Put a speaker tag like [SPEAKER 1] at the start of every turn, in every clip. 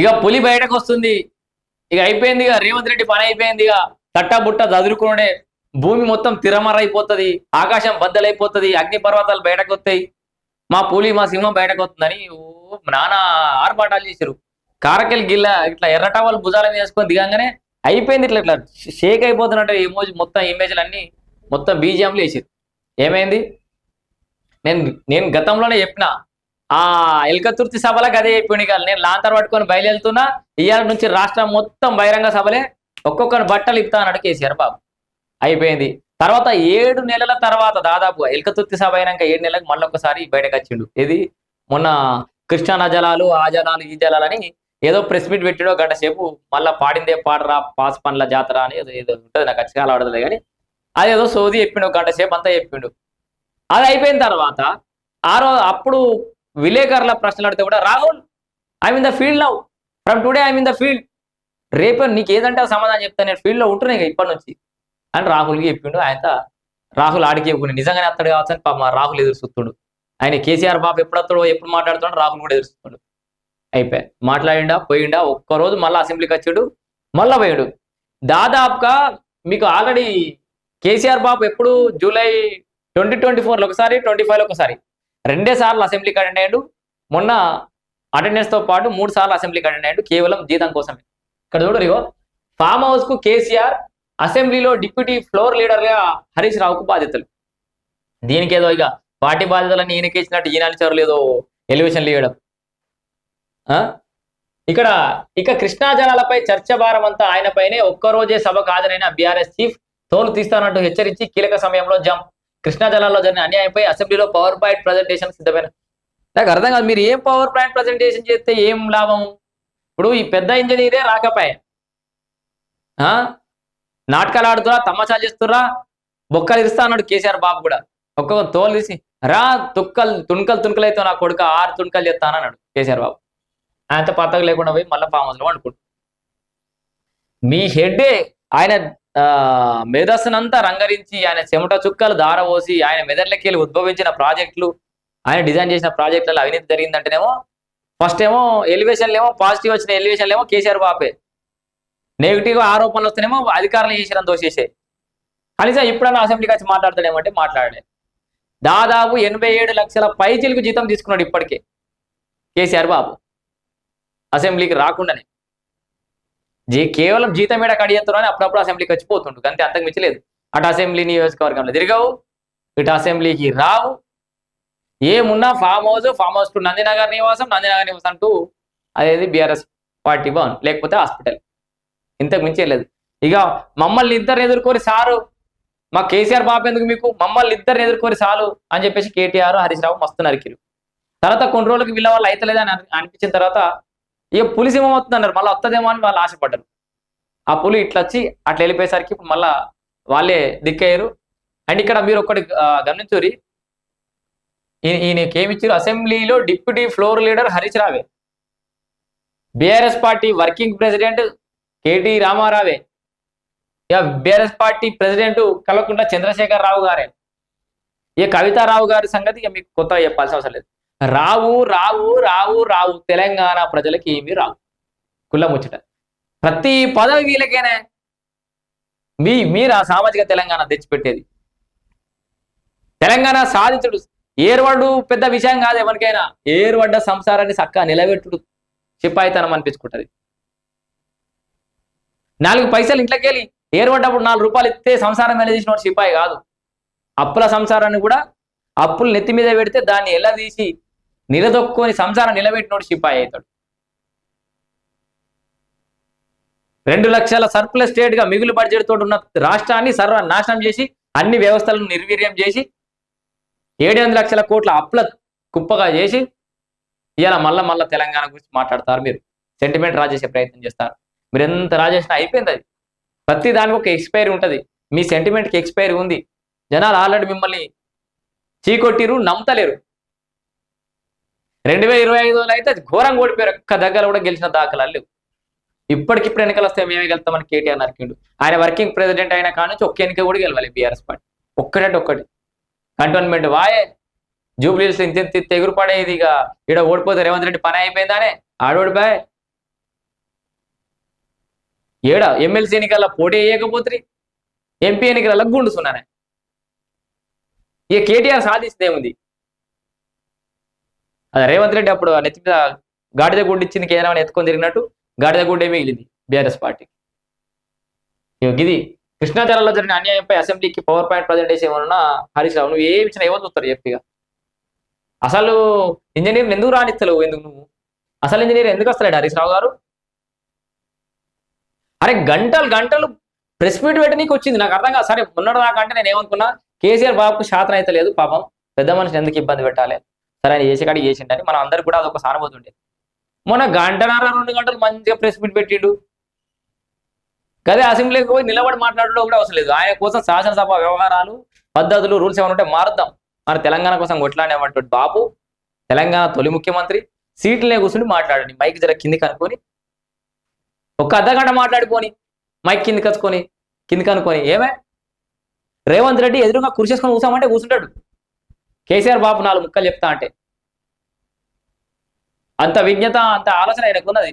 [SPEAKER 1] ఇక పులి బయటకు వస్తుంది. ఇక అయిపోయింది ఇక రేవంత్ రెడ్డి పని అయిపోయింది ఇక. తట్టబుట్ట బుట్ట భూమి మొత్తం తిరమరైపోతుంది. ఆకాశం బద్దలైపోతుంది. అగ్ని పర్వతాలు బయటకు వస్తాయి మా పులి మా సింహం బయటకు వస్తుందని నానా ఆర్పాటాలు చేశారు కారకెల్ గిల్ల ఇట్లా ఎర్రటవాళ్ళు భుజాల మీద వేసుకొని దిగంగానే అయిపోయింది ఇట్లా ఇట్లా షేక్ అయిపోతున్నట్టు ఎమోజీ మొత్తం ఇమేజ్లు అన్ని మొత్తం బీజిఎంలు వేసారు ఏమైంది? నేను నేను గతంలోనే చెప్పిన. ఆ ఎల్కతుర్తి సభలకు అదే చెప్పిండు కాదు నేను లాంతర్ పట్టుకొని బయలుదేరుతున్నా ఇవాళ నుంచి రాష్ట్రం మొత్తం బహిరంగ సభలే ఒక్కొక్కరు బట్టలు ఇప్తా అన్నాడు కేసీఆర్ బాబు. అయిపోయింది. తర్వాత ఏడు నెలల తర్వాత దాదాపు ఎల్కతుర్తి సభ అయినాక ఏడు నెలలకు మళ్ళీ ఒకసారి బయటకు వచ్చిండు. ఇది మొన్న కృష్ణా జలాలు ఆ జలాలు ఈ జలాలని ఏదో ప్రెస్ మీట్ పెట్టాడో గంట సేపు మళ్ళీ పాడిందే పాడరా పాస్ పండ్ల జాతర అని ఏదో ఏదో ఉంటుంది నాకు ఖచ్చితంగా ఆడదు కానీ అదేదో సోది చెప్పిండు ఒక గంట సేపు అంతా చెప్పిండు. అది అయిపోయిన తర్వాత ఆ రోజు అప్పుడు విలేకరుల ప్రశ్నలు అడిగితే కూడా Rahul I mean the field now from today I mean the field రేపు నీకు ఏదంటే సమాధానం చెప్తాను నేను ఫీల్డ్లో ఉంటున్నాయి ఇక ఇప్పటి నుంచి. అని రాహుల్కి చెప్పిండు. ఆయన రాహుల్ ఆడికి చెప్పుకుని నిజంగానే అత్తడు కావచ్చు అని పాప రాహుల్ ఎదురు చూస్తుండు. ఆయన కేసీఆర్ బాబు ఎప్పుడు అత్తడో ఎప్పుడు మాట్లాడుతాడో రాహుల్ కూడా ఎదురు చూస్తుండు. మాట్లాడిండా పోయిండా ఒక్కరోజు మళ్ళీ అసెంబ్లీకి వచ్చాడు మళ్ళా పోయాడు. దాదాపుగా మీకు ఆల్రెడీ కేసీఆర్ బాబు ఎప్పుడు జూలై ట్వంటీ ట్వంటీ ఫోర్లో ఒకసారి ట్వంటీ ఫైవ్లో ఒకసారి. రెండే సార్లు అసెంబ్లీకి అటెండ్ అయ్యాడు మొన్న అటెండెన్స్తో పాటు మూడు సార్లు అసెంబ్లీకి అటెండ్ అయ్యాడు కేవలం జీతం కోసమే. ఇక్కడ చూడరు ఇగో ఫామ్ హౌస్కు కేసీఆర్ అసెంబ్లీలో డిప్యూటీ ఫ్లోర్ లీడర్గా హరీష్ రావుకు బాధ్యతలు. దీనికి ఏదో ఇక పార్టీ బాధ్యతలన్నీ ఈయనకి ఇచ్చినట్టు ఈయన లేదో ఎలివేషన్లు ఇవ్వడం ఆ? ఇక్కడ ఇక కృష్ణా జలాలపై చర్చ భారం అంతా ఆయనపైనే ఒక్కరోజే సభ కాదనైన బీఆర్ఎస్ చీఫ్ తోలు తీస్తానంటూ హెచ్చరించి కీలక సమయంలో జంప్. కృష్ణా జలాల్లో జరిగిన అన్యాయంపై అసెంబ్లీలో పవర్ పాయింట్ ప్రజెంటేషన్ సిద్ధమైన? నాకు అర్థం కాదు మీరు ఏం పవర్ పాయింట్ ప్రజెంటేషన్ చేస్తే ఏం లాభం? ఇప్పుడు ఈ పెద్ద ఇంజనీరే రాకపోయా ఆ? నాటకాలు ఆడుతురా తమాషాలు చేస్తురా బొక్కలు ఇస్తా అన్నాడు కేసీఆర్ బాబు కూడా. ఒక్కొక్క తోలు తీసి రా తుక్కలు తుణుకలు తుణుకలు అయితే నా కొడుకు ఆరు తుణుకలు చేస్తాను అన్నాడు కేసీఆర్ బాబు. ఆయనతో పత్తకు లేకుండా పోయి మళ్ళీ ఫామ్ హౌస్లో వండుకుంటు మీ హెడ్డే ఆయన మేధస్సునంతా రంగరించి ఆయన చెమట చుక్కలు దారవోసి ఆయన మెదడులకి ఉద్భవించిన ప్రాజెక్టులు ఆయన డిజైన్ చేసిన ప్రాజెక్టులలో అవినీతి జరిగిందంటేనేమో ఫస్ట్ ఏమో ఎలివేషన్లు ఏమో పాజిటివ్ వచ్చిన ఎలివేషన్లు ఏమో కేసీఆర్ బాపే నెగిటివ్ ఆరోపణలు వస్తేనేమో అధికారులు చేసిన దోషేసే. కనీసం ఇప్పుడన్నా అసెంబ్లీకి వచ్చి మాట్లాడతాడేమంటే మాట్లాడే దాదాపు ఎనభై ఏడు లక్షల పైచీలకు జీతం తీసుకున్నాడు ఇప్పటికే కేసీఆర్ బాబు. అసెంబ్లీకి రాకుండానే. జీ కేవలం జీతం ఏడ అని అప్పుడప్పుడు అసెంబ్లీకి వచ్చిపోతుండు అంతే అంతకు మించలేదు అటు అసెంబ్లీ నియోజకవర్గంలో తిరగవు ఇటు అసెంబ్లీకి రావు. ఏమున్నా farm house farm house to Nandinagar నివాసం నందినగర్ నివాసం అంటూ అదేది బీఆర్ఎస్ పార్టీ భవన్ లేకపోతే హాస్పిటల్. ఇంతకు మించి లేదు. ఇక మమ్మల్ని ఇద్దరు ఎదుర్కొని సారు మా కేసీఆర్ బాబు ఎందుకు మీకు? మమ్మల్ని ఇద్దరు ఎదుర్కొని చాలు అని చెప్పేసి కేటీఆర్ హరీష్ రావు మస్తు నరికిరు తర్వాత కొన్ని రోజులకు వీళ్ళ వాళ్ళు అయితలేదని అని అనిపించిన తర్వాత ఇక పులి సింహం వస్తుంది అన్నారు మళ్ళీ వస్తుందేమో అని వాళ్ళు ఆశపడ్డారు. ఆ పులి ఇట్లా వచ్చి అట్లా వెళ్ళిపోయేసరికి ఇప్పుడు మళ్ళా వాళ్ళే దిక్కయ్యారు అండ్ ఇక్కడ మీరు ఒక్కటి ఆ, గమనించురి ఈయన- ఈయనకి ఏమి అసెంబ్లీలో డిప్యూటీ ఫ్లోర్ లీడర్ హరీష్ రావే. BRS party working president KT రామారావే. ఇక బీఆర్ఎస్ పార్టీ ప్రెసిడెంట్ కలవకుండా చంద్రశేఖర్ రావు గారే. ఇక కవితారావు గారి సంగతి ఇక మీకు కొత్తగా చెప్పాల్సిన అవసరం లేదు. రావు రావు రావు రావు. తెలంగాణ ప్రజలకి ఏమీ రావు. కుల్ల ముచ్చట. ప్రతి పదవి వీళ్ళకేనే? మీ మీరు ఆ సామాజిక తెలంగాణ తెచ్చిపెట్టేది. తెలంగాణ సాధించుడు. ఏర్వడు పెద్ద విషయం కాదు ఎవరికైనా. ఏర్వడ్డ సంసారాన్ని చక్కగా నిలబెట్టుడు. సిపాయితనం అనిపించుకుంటది. నాలుగు పైసలు ఇంట్లోకి వెళ్ళి ఏర్పడ్డప్పుడు నాలుగు రూపాయలు ఇస్తే సంసారం వెళ్ళదీసిన వాడు సిపాయి కాదు. అప్పుల సంసారాన్ని కూడా అప్పులు నెత్తి మీద పెడితే దాన్ని ఎలా తీసి నిలదొక్కుని సంసారం నిలబెట్టినోడు సిపాయి అవుతాడు. రెండు లక్షల సర్ప్లస్ స్టేట్గా మిగులు బడ్జెట్ తోటి ఉన్న రాష్ట్రాన్ని సర్వ నాశనం చేసి అన్ని వ్యవస్థలను నిర్వీర్యం చేసి ఏడు లక్షల కోట్ల అప్పుల కుప్పగా చేసి ఇలా మళ్ళా మళ్ళా తెలంగాణ గురించి మాట్లాడతారు మీరు. సెంటిమెంట్ రాజేసే ప్రయత్నం చేస్తారు. మీరు ఎంత రాజేసినా అయిపోయింది అది. ప్రతి దానికి ఒక ఎక్స్పైరీ ఉంటుంది. మీ సెంటిమెంట్కి ఎక్స్పైరీ ఉంది. జనాలు ఆల్రెడీ మిమ్మల్ని చీకొట్టిరు నమ్మతలేరు. రెండు వేల ఇరవై ఐదులో అయితే అది ఘోరంగా ఓడిపోయారు. ఒక్క దగ్గర కూడా గెలిచిన దాఖలాలు లేవు. ఇప్పటికిప్పుడు ఎన్నికలు వస్తే మేమే గెలుస్తామని కేటీఆర్ నరికిండు ఆయన వర్కింగ్ ప్రెసిడెంట్ అయిన కాడ నుంచి ఒక్క ఎన్నిక కూడా గెలవాలి బీఆర్ఎస్ పార్టీ. ఒక్కటంటే ఒక్కటి. కంటోన్మెంట్ వాయే. జూబ్లీస్ ఇంత ఎగురు పడేది ఇక ఇక్కడ ఓడిపోతే రేవంత్ రెడ్డి పని అయిపోయిందానే. ఆడోడిపోయి ఏడా ఎమ్మెల్సీ ఎన్నికల్లో పోటీ వేయకపోతే ఎంపీ ఎన్నికలలో గుండుసున్నానే ఇక కేటీఆర్ సాధిస్తే ఏముంది? రేవంత్ రెడ్డి అప్పుడు నెత్తి మీద గాడిద గుడ్డు ఇచ్చింది కేంద్రం అని ఎత్తుకొని తిరిగినట్టు గాడిద గుడ్డే మిగిలింది బీఆర్ఎస్ పార్టీ ఇది కృష్ణా జిల్లాలో జరిగిన అన్యాయంపై అసెంబ్లీకి పవర్ పాయింట్ ప్రజెంటేషన్ ఏమన్నా హరీష్ రావు నువ్వు ఏమి ఇచ్చినా ఏమో చూస్తారు చెప్పిగా అసలు ఇంజనీర్ ఎందుకు రానిస్తలేవు ఎందుకు నువ్వు? అసలు ఇంజనీర్ ఎందుకు వస్తలేడు హరీష్ రావు గారు? అరే గంటలు గంటలు ప్రెస్ మీట్ పెట్టనీకి వచ్చింది నాకు అర్థం కాదు. సరే మొన్నటి దాకా అంటే నేను ఏమనుకున్నా కేసీఆర్ బాబుకు శాతం అయితే లేదు పాపం. పెద్ద మనిషిని ఎందుకు ఇబ్బంది పెట్టాలి? సరే ఆయన చేసే కాడికి చేసిండని మనం అందరికి కూడా అదొక సానుభూతి మొన్న గంటన్నర రెండు గంటలు మంచిగా ప్రెస్ మీట్ పెట్టిండు. కదే అసెంబ్లీకి పోయి నిలబడి మాట్లాడడం కూడా అవసరం లేదు. ఆయన కోసం శాసనసభ వ్యవహారాలు పద్ధతులు రూల్స్ ఏమైనా ఉంటే మారుద్దాం. మన తెలంగాణ కోసం కొట్లాడేటువంటి బాబు తెలంగాణ తొలి ముఖ్యమంత్రి సీట్లనే కూర్చుని మాట్లాడండి. మైక్ జర కిందికి అనుకొని అర్ధ అర్ధగంట మాట్లాడుకొని మైక్ కిందికి వచ్చుకొని కిందికి అనుకొని ఏమే? రేవంత్ రెడ్డి ఎదురుగా కుర్చేసుకొని కూర్చోమంటే కూర్చుంటాడు. కేసీఆర్ బాబు నాలుగు ముక్కలు చెప్తా అంటే. అంత విజ్ఞత అంత ఆలోచన ఆయనకున్నది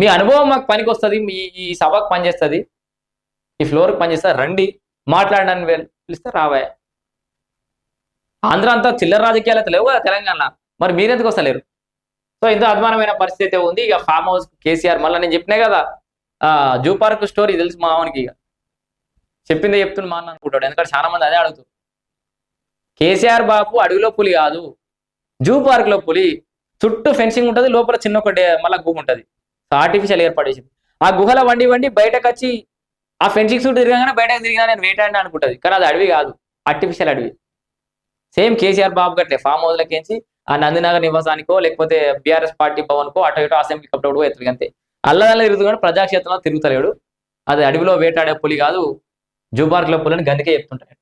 [SPEAKER 1] మీ అనుభవం మాకు పనికి వస్తుంది మీ ఈ సభకు పనిచేస్తుంది. ఈ ఫ్లోర్కి పనిచేస్తుంది రండి. మాట్లాడడానికి పిలిస్తే రావాయ్ ఆంధ్ర అంతా చిల్లర రాజకీయాలు అయితే లేవు కదా తెలంగాణ మరి మీరెందుకు వస్తలేరు? సో ఇంత అద్మానమైన పరిస్థితి ఉంది. ఇక ఫామ్ హౌస్ కేసీఆర్ మళ్ళీ నేను చెప్పినా కదా. జూ పార్క్ స్టోరీ తెలుసు మా మామనికి ఇక. చెప్పిందే చెప్తున్నా మా అన్న అనుకుంటాడు. ఎందుకంటే చాలా మంది అదే అడుగుతారు. కేసీఆర్ బాబు అడవిలో పులి కాదు. జూ పార్క్లో పులి. చుట్టూ ఫెన్సింగ్ ఉంటుంది లోపల చిన్న ఒక డే- మళ్ళా గుహ ఉంటుంది. ఆర్టిఫిషియల్ ఏర్పాటు చేసింది. ఆ గుహల వండి వండి బయటకు వచ్చి ఆ ఫెన్సింగ్ చుట్టూ తిరగానే బయటకు తిరిగినా నేను వేటాడినా అనుకుంటుంది. కానీ అది అడవి కాదు. ఆర్టిఫిషియల్ అడవి. సేమ్ కేసీఆర్ బాబు గట్లే ఫామ్ హౌస్లకేంచి ఆ నందినగర్ నివాసానికో లేకపోతే బీఆర్ఎస్ పార్టీ భవన్కో అటు ఇటు అసెంబ్లీ కప్పుడు ఎత్తులు అంతే. అల్లదల్ల తిరుగుతూ ప్రజాక్షేత్రంలో తిరుగుతలేడు. అది అడవిలో వేటాడే పులి కాదు. జూ పార్క్లో పులి అని చెప్తుంటాడు.